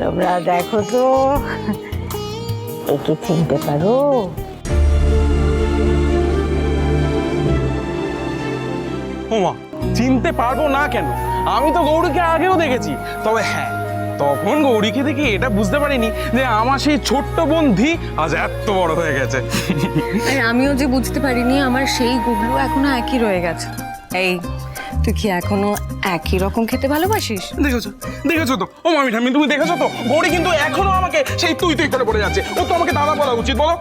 তোমরা দেখো তো। একে চিনতে পারো। ওমা চিনতে পারব না কেন? আমি তো গৌরীকে আগেও দেখেছি। তবে হ্যাঁ তখন গৌরীকে দেখে এটা বুঝতে পারিনি যে আমার সেই ছোট্ট বন্ধি আজ এত বড় হয়ে গেছে। আমিও যে বুঝতে পারিনি আমার সেই গুগলু এখনও একই রয়ে গেছে। এই তুই কি এখনও একই রকম খেতে ভালোবাসিস? দেখেছ? দেখেছ তো? ও মামি ঠামি তুমি দেখেছ তো? গৌরী কিন্তু এখনও আমাকে সেই তুই তুই করে পড়ে যাচ্ছে। ও তো আমাকে দাদা বলা উচিত বলো।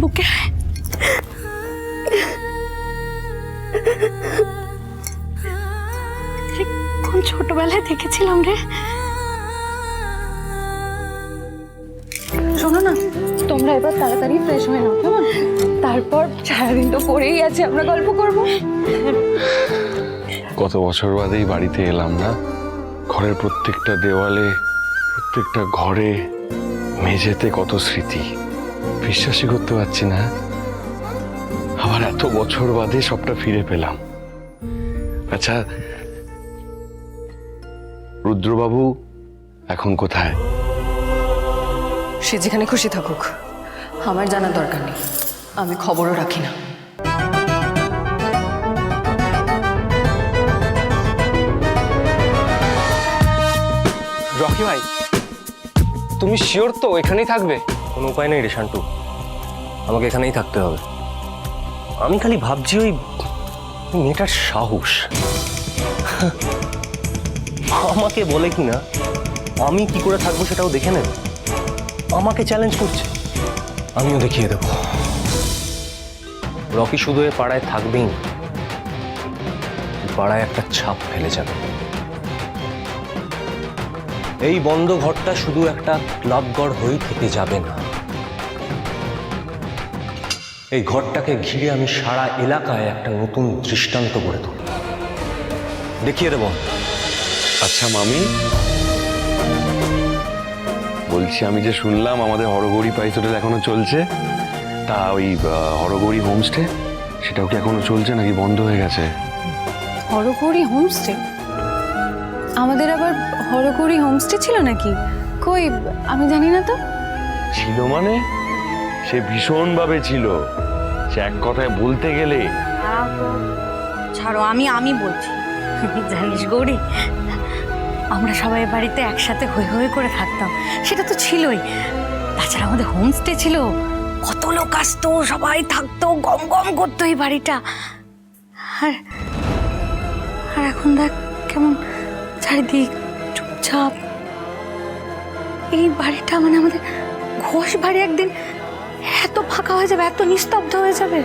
বুকে কোন ছোটবেলায় দেখেছিলাম রে? শোনো না তোমরা এবার তাড়াতাড়ি ফ্রেশ হয়ে নাও কেমন? তারপর সারাদিন তো পড়েই আছে আমরা গল্প করব। কত বছর বাদেই বাড়িতে এলাম না? ঘরের প্রত্যেকটা দেওয়ালে প্রত্যেকটা ঘরে মেঝেতে কত স্মৃতি। বিশ্বাসই করতে পারছি না। আবার এত বছর বাদে সবটা ফিরে পেলাম। আচ্ছা রুদ্রবাবু এখন কোথায়? সে যেখানে খুশি থাকুক আমার জানার দরকার নেই। আমি খবরও রাখি না। রকি ভাই তুমি শিওর তো এখানেই থাকবে? কোনো উপায় নেই রে শান্টু। আমাকে এখানেই থাকতে হবে। আমি খালি ভাবছি ওই ওই মেয়েটার সাহস। আমাকে বলে কি না? আমি কি করে থাকব সেটাও দেখে নেবে। আমাকে চ্যালেঞ্জ করছে। আমিও দেখিয়ে দেবো। রকি শুধু এ পাড়ায় থাকবেই না পাড়ায় একটা ছাপ ফেলে যাবে। এই বন্ধ ঘরটা শুধু একটা ক্লাব ঘর হয়েই থেকে যাবে না। এই ঘরটাকে ঘিরে আমি সারা এলাকায় একটা নতুন দৃষ্টান্ত গড়ে তুলি দেখিয়ে দেব। আচ্ছা মামি। বলছি আমি যে শুনলাম আমাদের হরগৌরী পাইস হোটেল এখনও চলছে তা ওই হরগৌরী হোমস্টে সেটাও কি এখনও চলছে নাকি বন্ধ হয়ে গেছে? হরগৌরী হোমস্টে আমাদের আবার হরগৌরী হোমস্টে ছিল নাকি? কই আমি জানি না তো। ছিল মানে? সে ভীষণভাবে ছিল। সে এক কথায় বলতে গেলে। ছাড়ো আমি আমি বলছি। জানিস গৌরী? আমরা সবাই বাড়িতে একসাথে হই হই করে থাকতাম। সেটা তো ছিলই। তাছাড়া আমাদের হোমস্টে ছিল। কত লোক আসতো, সবাই থাকতো, গম গম করতো এই বাড়িটা। আর আর এখন দেখ কেমন চারিদিক চুপচাপ। এই বাড়িটা মানে আমাদের ঘোষ বাড়ি একদিন এত ফাঁকা হয়ে যাবে, এত নিস্তব্ধ হয়ে যাবে।